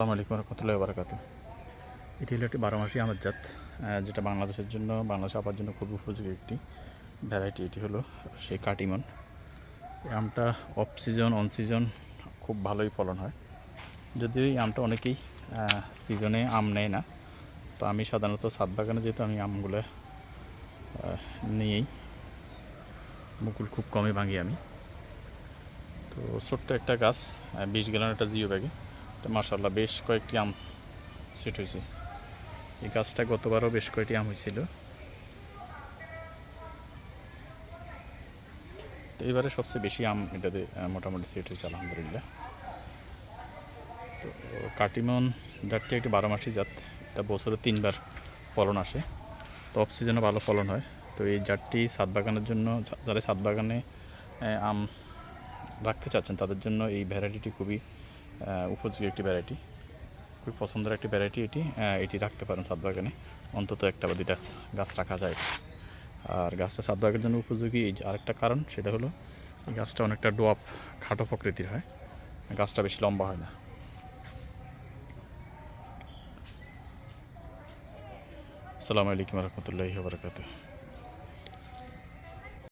আসসালামু আলাইকুম রহমতুল্লাহ বারাকাতু এটি হলো একটি বারোমাসি আমের জাত যেটা বাংলাদেশের জন্য, বাংলাদেশ আপার জন্য খুব উপযোগী একটি ভ্যারাইটি এটি হলো সেই কাটিমন। এই আমটা অফ সিজন অন সিজন খুব ভালোই ফলন হয়। যদিও এই আমটা অনেকেই সিজনে আম নেয় না, তো আমি সাধারণত সাত বাগানে যেহেতু আমি আমগুলো নিয়েই মুকুল খুব কমই ভাঙি আমি। তো ছোট্ট একটা গাছ বিশ গ্যালন একটা জিও ব্যাগে। মার্শাল্লাহ বেশ কয়েকটি আম সেট হয়েছে। এই গাছটা গতবারও বেশ কয়েকটি আম হয়েছিল। তো এবারে সবচেয়ে বেশি আম এটাতে মোটামুটি সেট হয়েছে, আলহামদুলিল্লাহ। তো কাটিমন জাতটি একটি বারো মাসি জাত। এটা বছরে তিনবার ফলন আসে। তো অফ সিজনে ভালো ফলন হয়। তো এই জাতটি সাত বাগানের জন্য, যারা সাত বাগানে আম রাখতে চাচ্ছেন, তাদের জন্য এই ভ্যারাইটিটি খুবই উপযোগী একটি ভ্যারাইটি খুবই পছন্দের একটি ভ্যারাইটি এটি। এটি রাখতে পারেন সাত বাগানে। অন্তত একটা বা দুইটা গাছ রাখা যায়। আর গাছটা সাত বাগানের জন্য উপযোগী এই আরেকটা কারণ, সেটা হলো এই গাছটা অনেকটা ডোয়াপ, খাটো প্রকৃতির হয়। গাছটা বেশি লম্বা হয় না। আসসালামু আলাইকুম রহমতুল্লাহি বারকাতুহ।